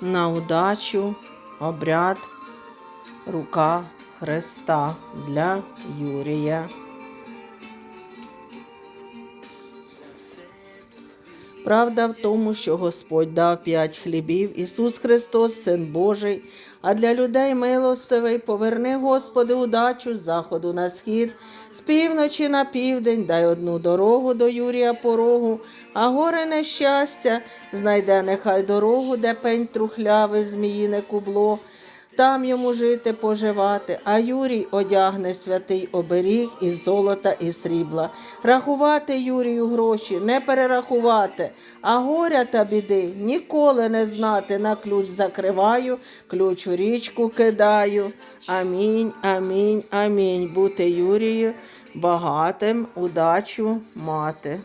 на удачу обряд рука Христа для Юрія. Правда в тому, що Господь дав п'ять хлібів, Ісус Христос, Син Божий, а для людей милостивий поверни, Господи, удачу з заходу на схід, з півночі на південь, дай одну дорогу до Юрія порогу, а горе нещастя знайде нехай дорогу, де пень трухлявий, зміїне кубло. Там йому жити, поживати, а Юрій одягне святий оберіг із золота і срібла. Рахувати Юрію гроші, не перерахувати, а горя та біди ніколи не знати. На ключ закриваю, ключ у річку кидаю. Амінь, амінь, амінь. Бути Юрію багатим, удачу мати.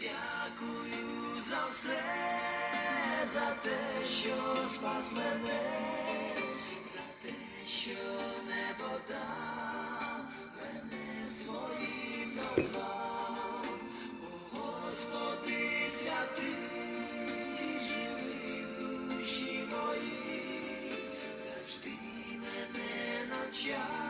Дякую за все, за те, що спас мене, за те, що небо дав, мене своїм назвав. О, Господи святий, живи в душі моїй, завжди мене навчай.